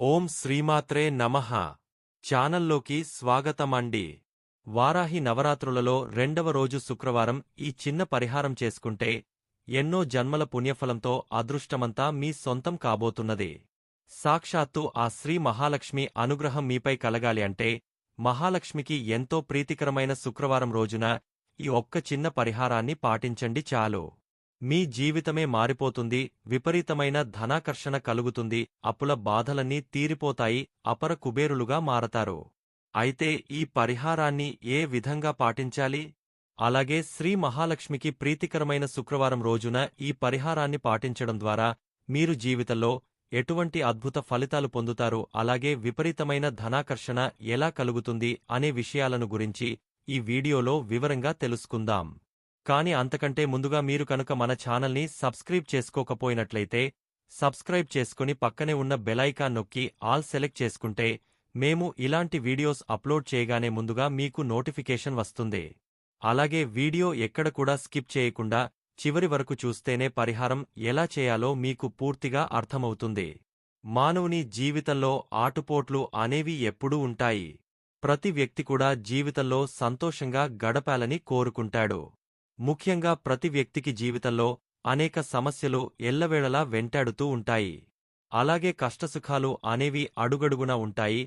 ఓం శ్రీమాత్రే నమః. ఛానల్లోకి స్వాగతమండి. వారాహి నవరాత్రులలో రెండవ రోజు శుక్రవారం ఈ చిన్న పరిహారం చేసుకుంటే ఎన్నో జన్మల పుణ్యఫలంతో అదృష్టమంతా మీ సొంతం కాబోతున్నది. సాక్షాత్తు ఆ శ్రీ మహాలక్ష్మి అనుగ్రహం మీపై కలగాలి అంటే మహాలక్ష్మికి ఎంతో ప్రీతికరమైన శుక్రవారం రోజున ఈ ఒక్క చిన్న పరిహారాన్ని పాటించండి చాలు. మీ జీవితమే మారిపోతుంది విపరీతమైన ధనాకర్షణ కలుగుతుంది అప్పుల బాధలన్నీ తీరిపోతాయి అపర కుబేరులుగా మారతారు. అయితే ఈ పరిహారాన్ని ఏ విధంగా పాటించాలి? అలాగే శ్రీ మహాలక్ష్మికి ప్రీతికరమైన శుక్రవారం రోజున ఈ పరిహారాన్ని పాటించడం ద్వారా మీరు జీవితంలో ఎటువంటి అద్భుత ఫలితాలు పొందుతారు అలాగే విపరీతమైన ధనాకర్షణ ఎలా కలుగుతుంది అనే విషయాలను గురించి ఈ వీడియోలో వివరంగా తెలుసుకుందాం. కాని అంతకంటే ముందుగా మీరు కనుక మన ఛానల్ని సబ్స్క్రైబ్ చేసుకోకపోయినట్లయితే సబ్స్క్రైబ్ చేసుకుని పక్కనే ఉన్న బెలైకాన్ నొక్కి ఆల్ సెలెక్ట్ చేసుకుంటే మేము ఇలాంటి వీడియోస్ అప్లోడ్ చేయగానే ముందుగా మీకు నోటిఫికేషన్ వస్తుంది. అలాగే వీడియో ఎక్కడ కూడా స్కిప్ చేయకుండా చివరి వరకు చూస్తేనే పరిహారం ఎలా చేయాలో మీకు పూర్తిగా అర్థమవుతుంది. మానవుని జీవితంలో ఆటుపోట్లు అనేవి ఎప్పుడూ ఉంటాయి. ప్రతి వ్యక్తి కూడా జీవితంలో సంతోషంగా గడపాలని కోరుకుంటాడు. ముఖ్యంగా ప్రతి వ్యక్తికి జీవితంలో అనేక సమస్యలు ఎల్లవేళలా వెంటాడుతూ ఉంటాయి. అలాగే కష్టసుఖాలు అనేవి అడుగడుగున ఉంటాయి.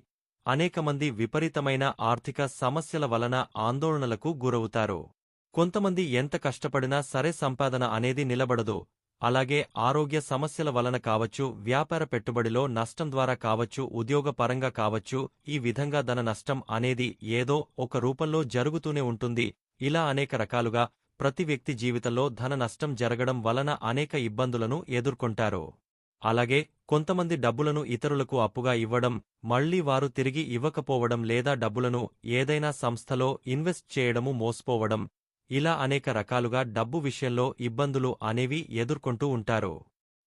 అనేకమంది విపరీతమైన ఆర్థిక సమస్యల వలన ఆందోళనలకు గురవుతారు. కొంతమంది ఎంత కష్టపడినా సరే సంపాదన అనేది నిలబడదు. అలాగే ఆరోగ్య సమస్యల వలన కావచ్చు వ్యాపార పెట్టుబడిలో నష్టం ద్వారా కావచ్చు ఉద్యోగపరంగా కావచ్చు ఈ విధంగా ధన నష్టం అనేది ఏదో ఒక రూపంలో జరుగుతూనే ఉంటుంది. ఇలా అనేక రకాలుగా ప్రతి వ్యక్తి జీవితంలో ధన నష్టం జరగడం వలన అనేక ఇబ్బందులను ఎదుర్కొంటారు. అలాగే కొంతమంది డబ్బులను ఇతరులకు అప్పుగా ఇవ్వడం మళ్ళీ వారు తిరిగి ఇవ్వకపోవడం లేదా డబ్బులను ఏదైనా సంస్థలో ఇన్వెస్ట్ చేయడము మోసపోవడం ఇలా అనేక రకాలుగా డబ్బు విషయంలో ఇబ్బందులు అనేవి ఎదుర్కొంటూ ఉంటారు.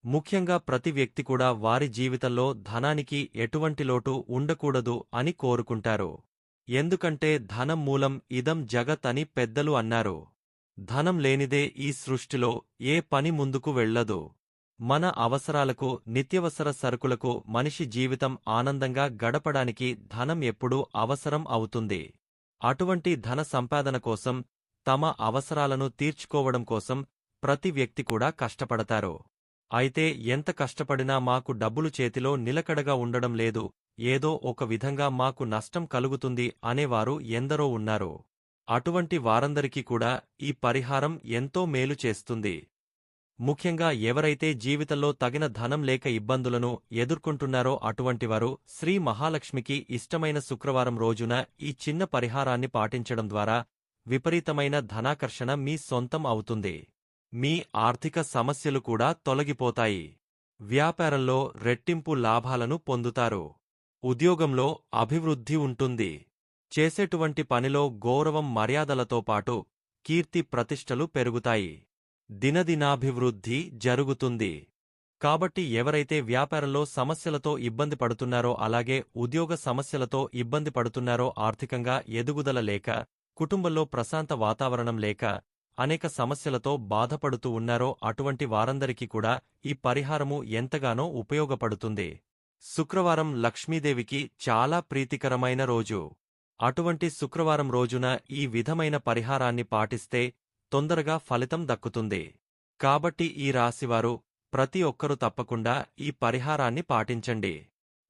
ముఖ్యంగా ప్రతి వ్యక్తి కూడా వారి జీవితంలో ధనానికి ఎటువంటి లోటు ఉండకూడదు అని కోరుకుంటారు. ఎందుకంటే ధనం మూలం ఇదం జగత్ అని పెద్దలు అన్నారు. ధనం లేనిదే ఈ సృష్టిలో ఏ పని ముందుకు వెళ్ళదు. మన అవసరాలకు నిత్యవసర సరుకులకు మనిషి జీవితం ఆనందంగా గడపడానికి ధనం ఎప్పుడూ అవసరం అవుతుంది. అటువంటి ధన సంపాదన కోసం తమ అవసరాలను తీర్చుకోవడం కోసం ప్రతి వ్యక్తి కూడా కష్టపడతారు. అయితే ఎంత కష్టపడినా మాకు డబ్బులు చేతిలో నిలకడగా ఉండడం లేదు ఏదో ఒక విధంగా మాకు నష్టం కలుగుతుంది అనేవారు ఎందరో ఉన్నారు. అటువంటి వారందరికీ కూడా ఈ పరిహారం ఎంతో మేలు చేస్తుంది. ముఖ్యంగా ఎవరైతే జీవితంలో తగిన ధనం లేక ఇబ్బందులను ఎదుర్కొంటున్నారో అటువంటివారు శ్రీ మహాలక్ష్మికి ఇష్టమైన శుక్రవారం రోజున ఈ చిన్న పరిహారాన్ని పాటించడం ద్వారా విపరీతమైన ధనాకర్షణ మీ సొంతం అవుతుంది. మీ ఆర్థిక సమస్యలు కూడా తొలగిపోతాయి. వ్యాపారంలో రెట్టింపు లాభాలను పొందుతారు. ఉద్యోగంలో అభివృద్ధి ఉంటుంది. చేసేటువంటి పనిలో గౌరవం మర్యాదలతో పాటు కీర్తి ప్రతిష్టలు పెరుగుతాయి. దినదినాభివృద్ధి జరుగుతుంది. కాబట్టి ఎవరైతే వ్యాపారంలో సమస్యలతో ఇబ్బంది పడుతున్నారో అలాగే ఉద్యోగ సమస్యలతో ఇబ్బంది పడుతున్నారో ఆర్థికంగా ఎదుగుదల లేక కుటుంబంలో ప్రశాంత వాతావరణం లేక అనేక సమస్యలతో బాధపడుతూ ఉన్నారో అటువంటి వారందరికీ కూడా ఈ పరిహారము ఎంతగానో ఉపయోగపడుతుంది. శుక్రవారం లక్ష్మీదేవికి చాలా ప్రీతికరమైన రోజు. అటువంటి శుక్రవారం రోజున ఈ విధమైన పరిహారాన్ని పాటిస్తే తొందరగా ఫలితం దక్కుతుంది. కాబట్టి ఈ రాశివారు ప్రతి ఒక్కరూ తప్పకుండా ఈ పరిహారాన్ని పాటించండి.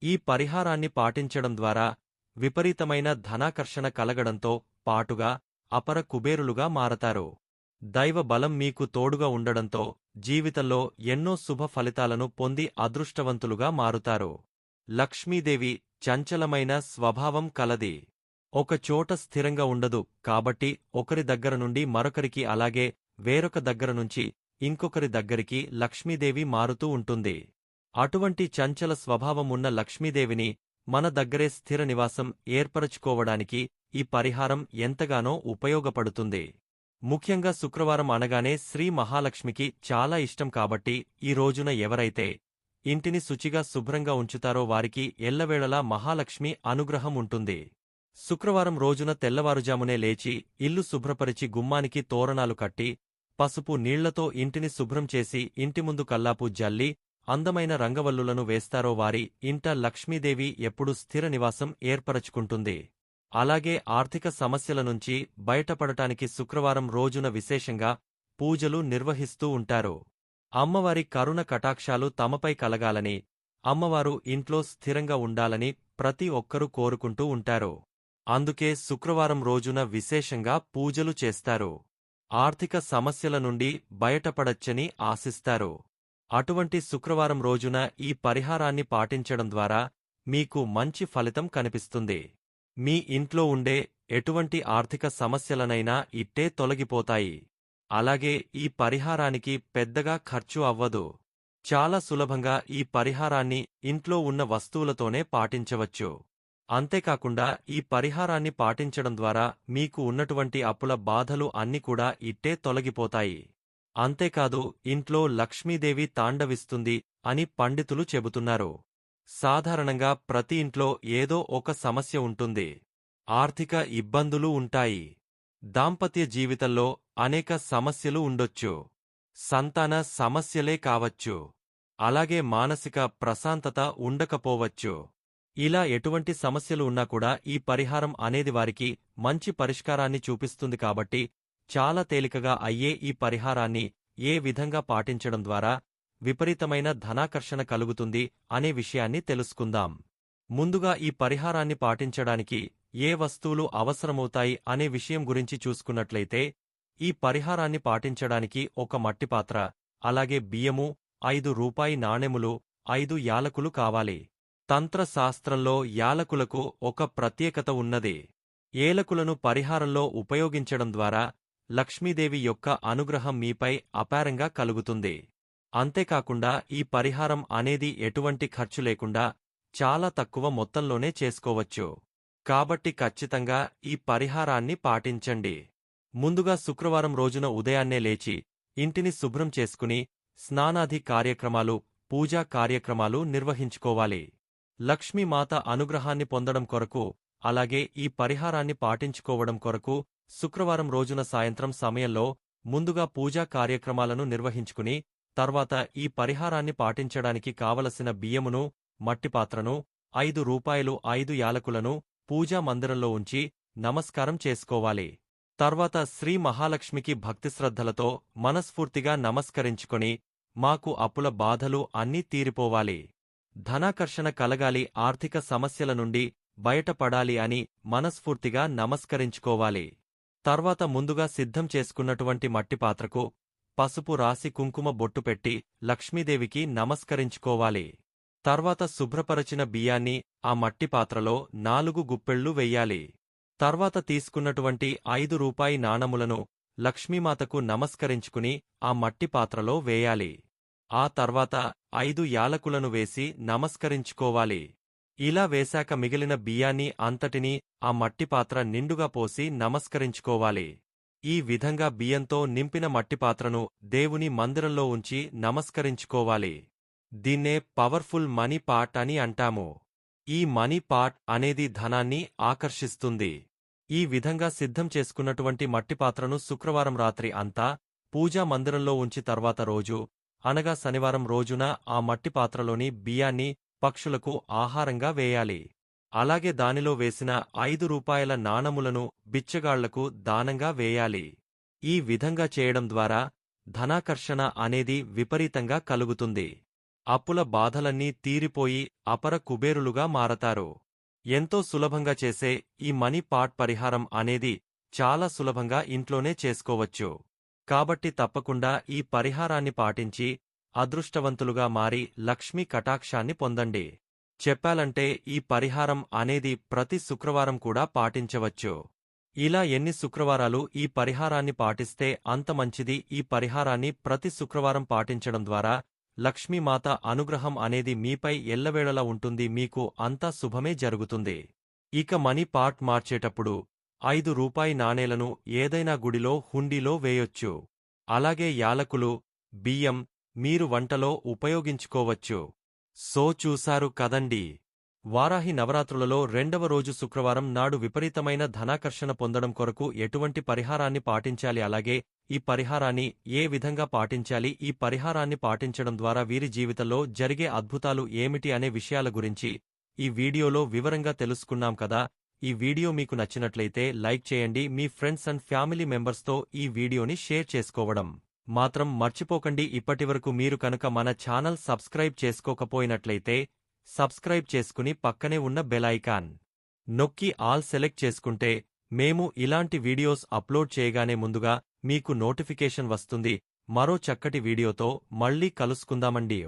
ఈ పరిహారాన్ని పాటించడం ద్వారా విపరీతమైన ధనాకర్షణ కలగడంతో పాటుగా అపర కుబేరులుగా మారతారు. దైవ బలం మీకు తోడుగా ఉండడంతో జీవితంలో ఎన్నో శుభ ఫలితాలను పొంది అదృష్టవంతులుగా మారుతారు. లక్ష్మీదేవి చంచలమైన స్వభావం కలది. ఒక చోట స్థిరంగా ఉండదు కాబట్టి ఒకరి దగ్గర నుండి మరొకరికి అలాగే వేరొక దగ్గర నుంచి ఇంకొకరి దగ్గరికి లక్ష్మీదేవి మారుతూ ఉంటుంది. అటువంటి చంచల స్వభావం ఉన్న లక్ష్మీదేవిని మన దగ్గరే స్థిర నివాసం ఏర్పరచుకోవడానికి ఈ పరిహారం ఎంతగానో ఉపయోగపడుతుంది. ముఖ్యంగా శుక్రవారం అనగానే శ్రీ మహాలక్ష్మికి చాలా ఇష్టం కాబట్టి ఈ రోజున ఎవరైతే ఇంటిని శుచిగా శుభ్రంగా ఉంచుతారో వారికి ఎల్లవేళలా మహాలక్ష్మి అనుగ్రహం ఉంటుంది. శుక్రవారం రోజున తెల్లవారుజామునే లేచి ఇల్లు శుభ్రపరిచి గుమ్మానికి తోరణాలు కట్టి పసుపు నీళ్ళతో ఇంటిని శుభ్రం చేసి ఇంటి ముందు కల్లాపు జల్లి అందమైన రంగవల్లులను వేస్తారో వారి ఇంట లక్ష్మీదేవి ఎప్పుడు స్థిర నివాసం ఏర్పరచుకుంటుంది. అలాగే ఆర్థిక సమస్యల నుంచి బయటపడటానికి శుక్రవారం రోజున విశేషంగా పూజలు నిర్వహిస్తూ ఉంటారు. అమ్మవారి కరుణ కటాక్షాలు తమపై కలగాలని అమ్మవారు ఇంట్లో స్థిరంగా ఉండాలని ప్రతి ఒక్కరూ కోరుకుంటూ ఉంటారు. అందుకే శుక్రవారం రోజున విశేషంగా పూజలు చేస్తారు. ఆర్థిక సమస్యల నుండి బయటపడచ్చని ఆశిస్తారు. అటువంటి శుక్రవారం రోజున ఈ పరిహారాన్ని పాటించడం ద్వారా మీకు మంచి ఫలితం కనిపిస్తుంది. మీ ఇంట్లో ఉండే ఎటువంటి ఆర్థిక సమస్యలనైనా ఇట్టే తొలగిపోతాయి. అలాగే ఈ పరిహారానికి పెద్దగా ఖర్చు అవ్వదు. చాలా సులభంగా ఈ పరిహారాన్ని ఇంట్లో ఉన్న వస్తువులతోనే పాటించవచ్చు. అంతేకాకుండా ఈ పరిహారాన్ని పాటించడం ద్వారా మీకు ఉన్నటువంటి అప్పుల బాధలు అన్ని కూడా ఇట్టే తొలగిపోతాయి. అంతేకాదు ఇంట్లో లక్ష్మీదేవి తాండవిస్తుంది అని పండితులు చెబుతున్నారు. సాధారణంగా ప్రతి ఇంట్లో ఏదో ఒక సమస్య ఉంటుంది. ఆర్థిక ఇబ్బందులు ఉంటాయి. దాంపత్య జీవితంలో అనేక సమస్యలు ఉండొచ్చు. సంతాన సమస్యలే కావచ్చు. అలాగే మానసిక ప్రశాంతత ఉండకపోవచ్చు. ఇలా ఎటువంటి సమస్యలు ఉన్నా కూడా ఈ పరిహారం అనేది వారికి మంచి పరిష్కారాన్ని చూపిస్తుంది కాబట్టి చాలా తేలికగా అయ్యే ఈ పరిహారాన్ని ఏ విధంగా పాటించడం ద్వారా విపరీతమైన ధనాకర్షణ కలుగుతుంది అనే విషయాన్ని తెలుసుకుందాం. ముందుగా ఈ పరిహారాన్ని పాటించడానికి ఏ వస్తువులు అవసరమవుతాయి అనే విషయం గురించి చూసుకున్నట్లయితే ఈ పరిహారాన్ని పాటించడానికి ఒక మట్టిపాత్ర అలాగే బియ్యము ఐదు రూపాయి నాణెములు ఐదు యాలకులు కావాలి. తంత్రశాస్త్రంలో యాలకులకు ఒక ప్రత్యేకత ఉన్నది. ఏలకులను పరిహారంలో ఉపయోగించడం ద్వారా లక్ష్మీదేవి యొక్క అనుగ్రహం మీపై అపారంగా కలుగుతుంది. అంతేకాకుండా ఈ పరిహారం అనేది ఎటువంటి ఖర్చు లేకుండా చాలా తక్కువ మొత్తంలోనే చేసుకోవచ్చు. కాబట్టి ఖచ్చితంగా ఈ పరిహారాన్ని పాటించండి. ముందుగా శుక్రవారం రోజున ఉదయాన్నే లేచి ఇంటిని శుభ్రం చేసుకుని స్నానాది కార్యక్రమాలు పూజా కార్యక్రమాలు నిర్వహించుకోవాలి. లక్ష్మీమాత అనుగ్రహాన్ని పొందడం కొరకు అలాగే ఈ పరిహారాన్ని పాటించుకోవడం కొరకు శుక్రవారం రోజున సాయంత్రం సమయంలో ముందుగా పూజా కార్యక్రమాలను నిర్వహించుకుని తర్వాత ఈ పరిహారాన్ని పాటించడానికి కావలసిన బియ్యమును మట్టిపాత్రను ఐదు రూపాయలు ఐదు యాలకులను పూజా మందిరంలో ఉంచి నమస్కారం చేసుకోవాలి. తర్వాత శ్రీ మహాలక్ష్మికి భక్తిశ్రద్ధలతో మనస్ఫూర్తిగా నమస్కరించుకొని మాకు అప్పుల బాధలు అన్నీ తీరిపోవాలి. ధనాకర్షణ కలగాలి ఆర్థిక సమస్యల నుండి బయటపడాలి అని మనస్ఫూర్తిగా నమస్కరించుకోవాలి. తర్వాత ముందుగా సిద్ధం చేసుకున్నటువంటి మట్టిపాత్రకు పసుపు రాసి కుంకుమ బొట్టు పెట్టి లక్ష్మీదేవికి నమస్కరించుకోవాలి. తర్వాత శుభ్రపరచిన బియ్యాన్ని ఆ మట్టిపాత్రలో నాలుగు గుప్పెళ్ళు వెయ్యాలి తర్వాత తీసుకున్నటువంటి ఐదు రూపాయి నాణములను లక్ష్మీమాతకు నమస్కరించుకుని ఆ మట్టి పాత్రలో వేయాలి. ఆ తర్వాత ఐదు యాలకులను వేసి నమస్కరించుకోవాలి. ఇలా వేశాక మిగిలిన బియ్యాన్ని అంతటినీ ఆ మట్టిపాత్ర నిండుగా పోసి నమస్కరించుకోవాలి. ఈ విధంగా బియ్యంతో నింపిన మట్టిపాత్రను దేవుని మందిరంలో ఉంచి నమస్కరించుకోవాలి. దీన్నే పవర్ఫుల్ మనీ పాట్ అని అంటాము. ఈ మనీ పాట్ అనేది ధనాన్ని ఆకర్షిస్తుంది. ఈ విధంగా సిద్ధం చేసుకున్నటువంటి మట్టిపాత్రను శుక్రవారం రాత్రి అంతా పూజా మందిరంలో ఉంచి తర్వాత రోజు అనగా శనివారం రోజున ఆ మట్టి పాత్రలోని బియ్యాన్ని పక్షులకు ఆహారంగా వేయాలి. అలాగే దానిలో వేసిన ఐదు రూపాయల నాణములను బిచ్చగాళ్ళకు దానంగా వేయాలి. ఈ విధంగా చేయడం ద్వారా ధనాకర్షణ అనేది విపరీతంగా కలుగుతుంది. అప్పుల బాధలన్నీ తీరిపోయి అపర కుబేరులుగా మారతారు. ఎంతో సులభంగా చేసే ఈ మనీ పాట్ పరిహారం అనేది చాలా సులభంగా ఇంట్లోనే చేసుకోవచ్చు. కాబట్టి తప్పకుండా ఈ పరిహారాన్ని పాటించి అదృష్టవంతులుగా మారి లక్ష్మీ కటాక్షాన్ని పొందండి. చెప్పాలంటే ఈ పరిహారం అనేది ప్రతి శుక్రవారం కూడా పాటించవచ్చు. ఇలా ఎన్ని శుక్రవారాలు ఈ పరిహారాన్ని పాటిస్తే అంత మంచిది. ఈ పరిహారాన్ని ప్రతి శుక్రవారం పాటించడం ద్వారా లక్ష్మీమాత అనుగ్రహం అనేది మీపై ఎల్లవేళలా ఉంటుంది. మీకు అంతా శుభమే జరుగుతుంది. ఇక మనీ పార్ట్ మార్చేటప్పుడు ఐదు రూపాయి నాణేలను ఏదైనా గుడిలో హుండీలో వేయొచ్చు. అలాగే యాలకులు బియ్యం మీరు వంటలో ఉపయోగించుకోవచ్చు. సో చూశారు కదండి. వారాహి నవరాత్రులలో రెండవ రోజు శుక్రవారం నాడు విపరీతమైన ధనాకర్షణ పొందడం కొరకు ఎటువంటి పరిహారాన్ని పాటించాలి? అలాగే ఈ పరిహారాన్ని ఏ విధంగా పాటించాలి? ఈ పరిహారాన్ని పాటించడం ద్వారా వీరి జీవితంలో జరిగే అద్భుతాలు ఏమిటి? అనే విషయాల గురించి ఈ వీడియోలో వివరంగా తెలుసుకున్నాం కదా. ఈ వీడియో మీకు నచ్చినట్లయితే లైక్ చేయండి మీ ఫ్రెండ్స్ అండ్ ఫ్యామిలీ మెంబర్స్తో ఈ వీడియోని షేర్ చేసుకోవడం మాత్రం మర్చిపోకండి. ఇప్పటివరకు మీరు కనుక మన ఛానల్ సబ్స్క్రైబ్ చేసుకోకపోయినట్లయితే సబ్స్క్రైబ్ చేసుకుని పక్కనే ఉన్న బెలైకాన్ నొక్కి ఆల్ సెలెక్ట్ చేసుకుంటే మేము ఇలాంటి వీడియోస్ అప్లోడ్ చేయగానే ముందుగా మీకు నోటిఫికేషన్ వస్తుంది. మరో చక్కటి వీడియోతో మళ్ళీ కలుసుకుందామండి.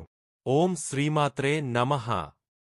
ఓం శ్రీమాత్రే నమః.